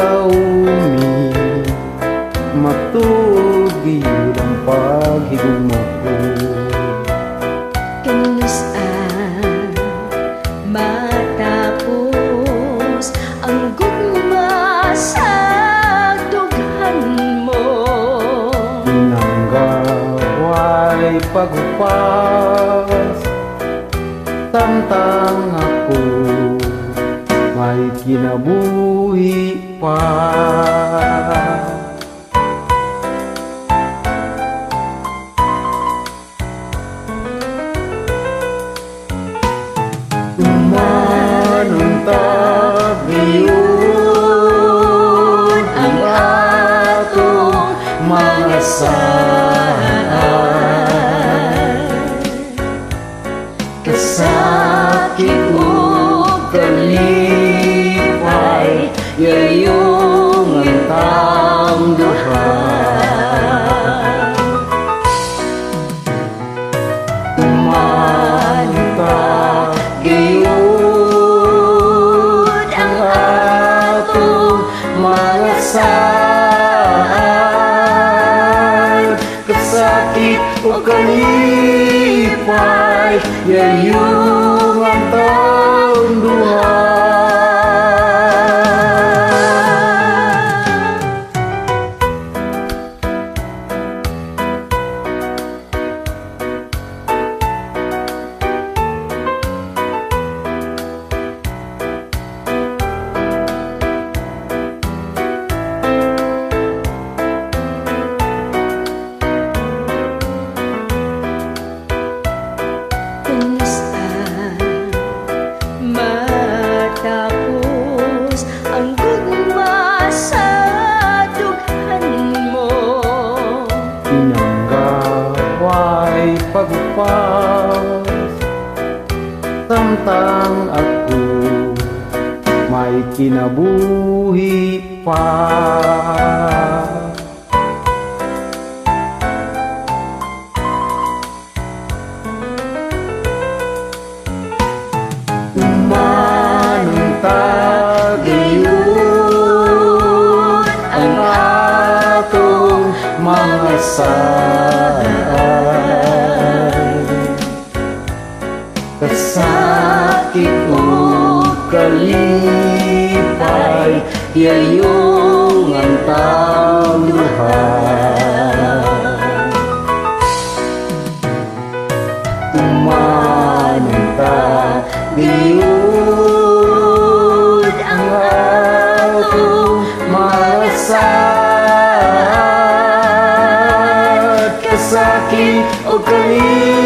laumi Matugid ang paghigmo ko Kanus ang matapos Ang gugma sa dugan mo. Nanggaway pagupas Tantang ako. May kinabuhi pa. Tumanong tabiyon Ang atong mga saan Kasakit o kalipay Kasakit o kalipay Yayong ang pagpas Samtang ako May kinabuhi pa. Mga saan kasakit o kalipay, yayong ang tangluhan. Tumananta, diod ang atong malasad, kasakit o kalipay,